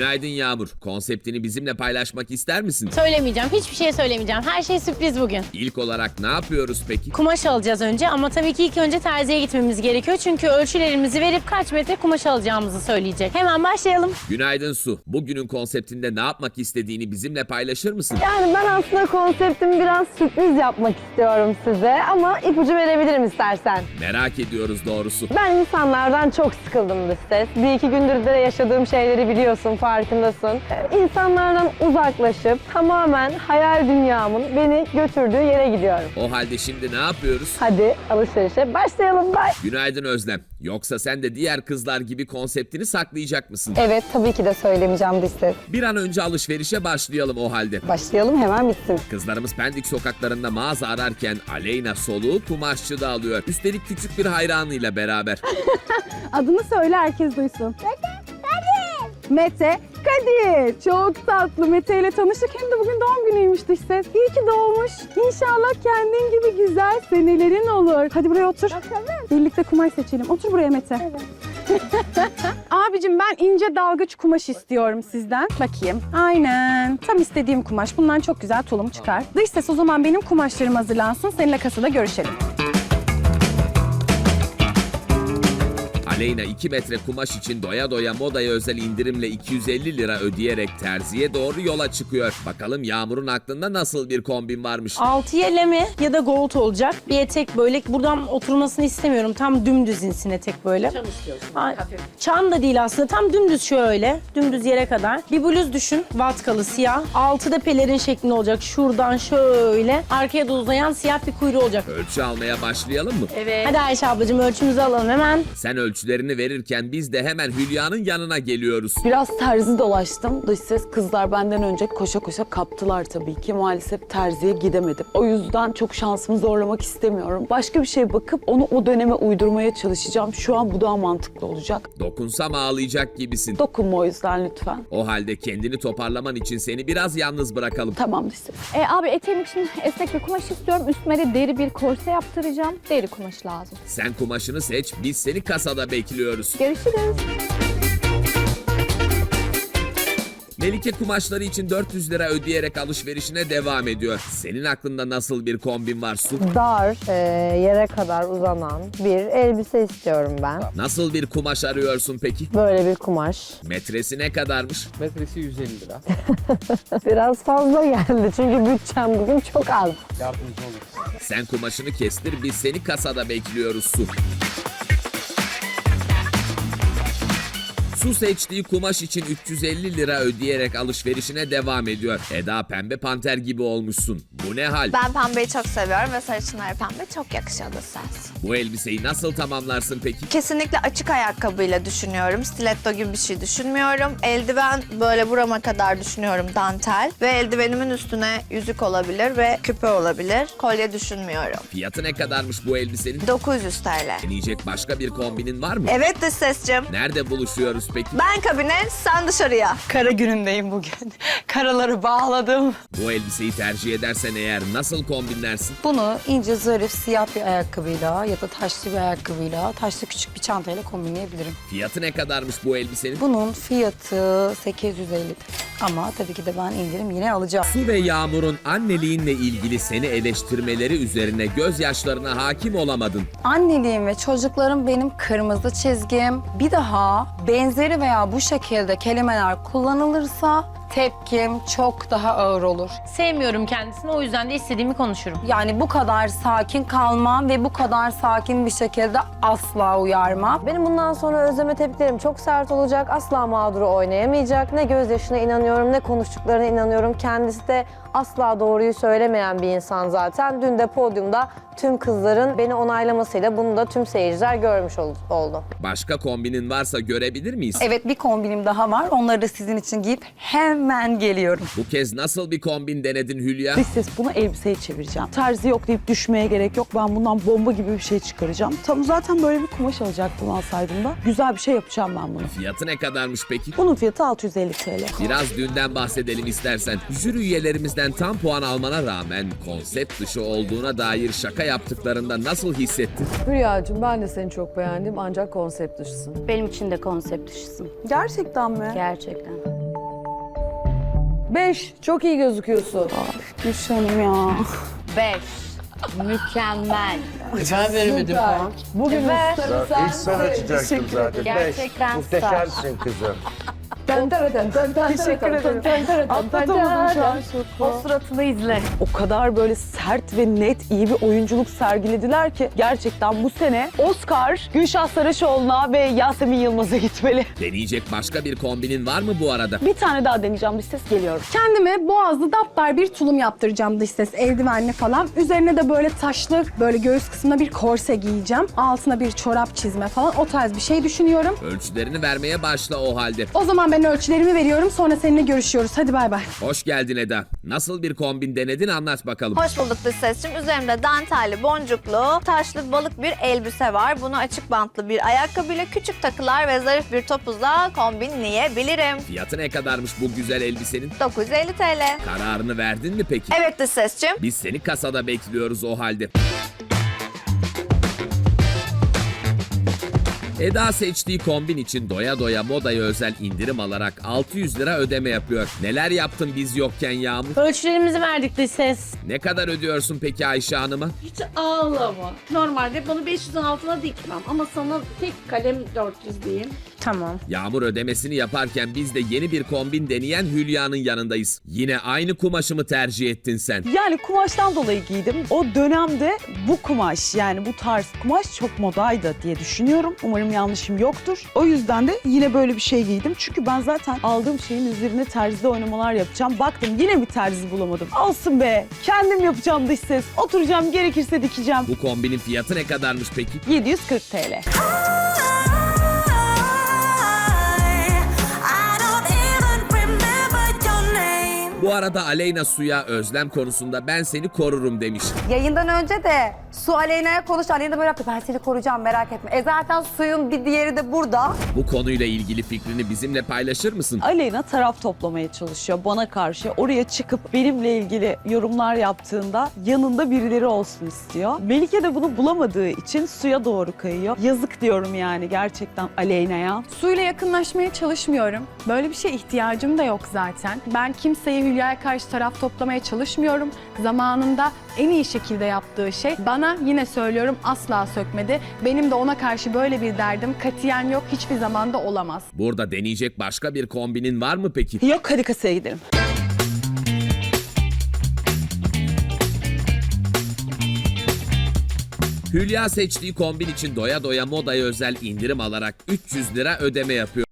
Günaydın Yağmur. Konseptini bizimle paylaşmak ister misin? Söylemeyeceğim. Hiçbir şey söylemeyeceğim. Her şey sürpriz bugün. İlk olarak ne yapıyoruz peki? Kumaş alacağız önce ama tabii ki ilk önce terziye gitmemiz gerekiyor. Çünkü ölçülerimizi verip kaç metre kumaş alacağımızı söyleyecek. Hemen başlayalım. Günaydın Su. Bugünün konseptinde ne yapmak istediğini bizimle paylaşır mısın? Yani ben aslında konseptimi biraz sürpriz yapmak istiyorum size ama ipucu verebilirim istersen. Merak ediyoruz doğrusu. Ben insanlardan çok sıkıldım dış ses. Bir iki gündür de yaşadığım şeyleri biliyorsun, farkındasın. İnsanlardan uzaklaşıp tamamen hayal dünyamın beni götürdüğü yere gidiyorum. O halde şimdi ne yapıyoruz? Hadi alışverişe başlayalım. Bye. Günaydın Özlem. Yoksa sen de diğer kızlar gibi konseptini saklayacak mısın? Evet tabii ki de söylemeyeceğim ses. Bir an önce alışverişe başlayalım o halde. Başlayalım hemen bitsin. Kızlarımız Pendik sokaklarında mağaza ararken Aleyna soluğu kumaşçıda alıyor. Üstelik küçük bir hayranıyla beraber. Adını söyle herkes duysun. Mete Kadir. Çok tatlı. Mete ile tanıştık. Hem de bugün doğum günüymüş dış ses. İyi ki doğmuş. İnşallah kendin gibi güzel senelerin olur. Hadi buraya otur. Birlikte kumaş seçelim. Otur buraya Mete. Abicim ben ince dalgıç kumaş istiyorum sizden. Bakayım. Aynen. Tam istediğim kumaş. Bundan çok güzel tulum çıkar. Dış ses o zaman benim kumaşlarım hazırlansın. Seninle kasada görüşelim. Aleyna 2 metre kumaş için doya doya modaya özel indirimle 250 lira ödeyerek terziye doğru yola çıkıyor. Bakalım Yağmur'un aklında nasıl bir kombin varmış. Altı yeleme ya da gold olacak. Bir etek böyle. Buradan oturmasını istemiyorum. Tam dümdüz insin etek böyle. Çan istiyorsun. Çan da değil aslında. Tam dümdüz şöyle. Dümdüz yere kadar. Bir bluz düşün. Vatkalı siyah. Altı da pelerin şeklinde olacak. Şuradan şöyle. Arkaya da uzayan siyah bir kuyruğu olacak. Ölçü almaya başlayalım mı? Evet. Hadi Ayşe ablacığım ölçümüzü alalım hemen. Sen ölçülerini verirken biz de hemen Hülya'nın yanına geliyoruz. Biraz terzi dolaştım. Dış ses kızlar benden önce koşa koşa kaptılar tabii ki. Maalesef terziye gidemedim. O yüzden çok şansımı zorlamak istemiyorum. Başka bir şey bakıp onu o döneme uydurmaya çalışacağım. Şu an bu daha mantıklı olacak. Dokunsam ağlayacak gibisin. Dokunma o yüzden lütfen. O halde kendini toparlaman için seni biraz yalnız bırakalım. Tamam dış ses. E, abi eteğim için esnek bir kumaş istiyorum. Üstüme de deri bir korse yaptıracağım. Deri kumaş lazım. Sen kumaşını seç, biz seni kasada bekliyoruz. Görüşürüz. Melike kumaşları için 400 lira ödeyerek alışverişine devam ediyor. Senin aklında nasıl bir kombin var Su? Dar, e, yere kadar uzanan bir elbise istiyorum ben. Nasıl bir kumaş arıyorsun peki? Böyle bir kumaş. Metresi ne kadarmış? Metresi 150 lira. Biraz fazla geldi çünkü bütçem bugün çok az. Yardımcı oluruz. Sen kumaşını kestir, biz seni kasada bekliyoruz Su. Su seçtiği kumaş için 350 lira ödeyerek alışverişine devam ediyor. Eda pembe panter gibi olmuşsun. Bu ne hal? Ben pembeyi çok seviyorum ve sarışınlara pembe çok yakışıyor da ses. Bu elbiseyi nasıl tamamlarsın peki? Kesinlikle açık ayakkabıyla düşünüyorum. Stiletto gibi bir şey düşünmüyorum. Eldiven böyle burama kadar düşünüyorum dantel. Ve eldivenimin üstüne yüzük olabilir ve küpe olabilir. Kolye düşünmüyorum. Fiyatı ne kadarmış bu elbisenin? 900 TL. Deneyecek başka bir kombinin var mı? Evet de sescim. Nerede buluşuyoruz peki? Ben kabine, sen dışarıya. Kara günündeyim bugün. Karaları bağladım. Bu elbiseyi tercih edersen eğer nasıl kombinlersin? Bunu ince zarif siyah bir ayakkabıyla ya da taşlı bir ayakkabıyla, taşlı küçük bir çantayla kombinleyebilirim. Fiyatı ne kadarmış bu elbisenin? Bunun fiyatı 850 TL. Ama tabii ki de ben indirim yine alacağım. Su ve Yağmur'un anneliğinle ilgili seni eleştirmeleri üzerine gözyaşlarına hakim olamadın. Anneliğim ve çocuklarım benim kırmızı çizgim. Bir daha benzeri veya bu şekilde kelimeler kullanılırsa tepkim çok daha ağır olur. Sevmiyorum kendisini o yüzden de istediğimi konuşurum. Yani bu kadar sakin kalmam ve bu kadar sakin bir şekilde asla uyarmam. Benim bundan sonra Özlem'e tepkilerim çok sert olacak. Asla mağduru oynayamayacak. Ne gözyaşına inanıyorum ne konuştuklarına inanıyorum. Kendisi de asla doğruyu söylemeyen bir insan zaten. Dün de podyumda tüm kızların beni onaylamasıyla bunu da tüm seyirciler görmüş ol- oldu. Başka kombinin varsa görebilir miyiz? Evet bir kombinim daha var. Onları da sizin için giyip hemen geliyorum. Bu kez nasıl bir kombin denedin Hülya? Dış ses bunu elbiseye çevireceğim. Terzi yok deyip düşmeye gerek yok. Ben bundan bomba gibi bir şey çıkaracağım. Tam zaten böyle bir kumaş alacaktım alsaydım da. Güzel bir şey yapacağım ben bunu. Fiyatı ne kadarmış peki? Bunun fiyatı 650 TL. Biraz dünden bahsedelim istersen. Jüri üyelerimizden tam puan almana rağmen konsept dışı olduğuna dair şaka yaptıklarında nasıl hissettin? Hülya'cığım ben de seni çok beğendim ancak konsept dışısın. Benim için de konsept dışısın. Gerçekten mi? Gerçekten. Beş. Çok iyi gözüküyorsun. Gülşah'ım ya. Beş. Mükemmel. Ben veremedim puan. Bugün ustarı sen. İlk sen açacaktım zaten. Gerçekten Muhteşemsin kızım. Teşekkür ederim. Atlatamadım şu an o suratını izle. O kadar böyle sert ve net iyi bir oyunculuk sergilediler ki gerçekten bu sene Oscar Gülşah Saraçoğlu'na ve Yasemin Yılmaz'a gitmeli. Deneyecek başka bir kombinin var mı bu arada? Bir tane daha deneyeceğim. Bir ses geliyor. Kendime boğazlı daptar bir tulum yaptıracağım dış ses eldivenli falan. Üzerine de böyle taşlı böyle göğüs kısmına bir korse giyeceğim. Altına bir çorap çizme falan o tarz bir şey düşünüyorum. Ölçülerini vermeye başla o halde. O zaman ben ölçülerimi veriyorum sonra seninle görüşüyoruz. Hadi bay bay. Hoş geldin Eda. Nasıl bir kombin denedin anlat bakalım. Hoş bulduk dış sesçim. Üzerimde dantelli, boncuklu, taşlı balık bir elbise var. Bunu açık bantlı bir ayakkabıyla, küçük takılar ve zarif bir topuzla kombinleyebilirim. Fiyatı ne kadarmış bu güzel elbisenin? 950 TL. Kararını verdin mi peki? Evet dış sesçim. Biz seni kasada bekliyoruz o halde. Eda seçtiği kombin için doya doya modaya özel indirim alarak 600 lira ödeme yapıyor. Neler yaptın biz yokken Yağmur? Ölçülerimizi verdik ses. Ne kadar ödüyorsun peki Ayşe Hanım'a? Hiç ağlama. Normalde bunu 500'ün altına dikmem ama sana tek kalem 400 diyeyim. Tamam. Yağmur ödemesini yaparken biz de yeni bir kombin deneyen Hülya'nın yanındayız. Yine aynı kumaşı mı tercih ettin sen? Yani kumaştan dolayı giydim. O dönemde bu kumaş yani bu tarz kumaş çok modaydı diye düşünüyorum. Umarım yanlışım yoktur. O yüzden de yine böyle bir şey giydim. Çünkü ben zaten aldığım şeyin üzerine terzide oynamalar yapacağım. Baktım yine bir terzi bulamadım. Olsun be. Kendim yapacağım dış ses. Oturacağım gerekirse dikeceğim. Bu kombinin fiyatı ne kadarmış peki? 740 TL. Bu arada Aleyna Su'ya özlem konusunda ben seni korurum demiş. Yayından önce de Su Aleyna'ya konuştu. Aleyna böyle yaptı. Ben seni koruyacağım merak etme. E zaten suyun bir diğeri de burada. Bu konuyla ilgili fikrini bizimle paylaşır mısın? Aleyna taraf toplamaya çalışıyor bana karşı. Oraya çıkıp benimle ilgili yorumlar yaptığında yanında birileri olsun istiyor. Melike de bunu bulamadığı için suya doğru kayıyor. Yazık diyorum yani gerçekten Aleyna'ya. Suyla yakınlaşmaya çalışmıyorum. Böyle bir şeye ihtiyacım da yok zaten. Ben kimseye Hülya'ya karşı taraf toplamaya çalışmıyorum. Zamanında en iyi şekilde yaptığı şey bana yine söylüyorum asla sökmedi. Benim de ona karşı böyle bir derdim katiyen yok hiçbir zamanda olamaz. Burada deneyecek başka bir kombinin var mı peki? Yok hadi kasaya gidelim. Hülya seçtiği kombin için doya doya modaya özel indirim alarak 300 lira ödeme yapıyor.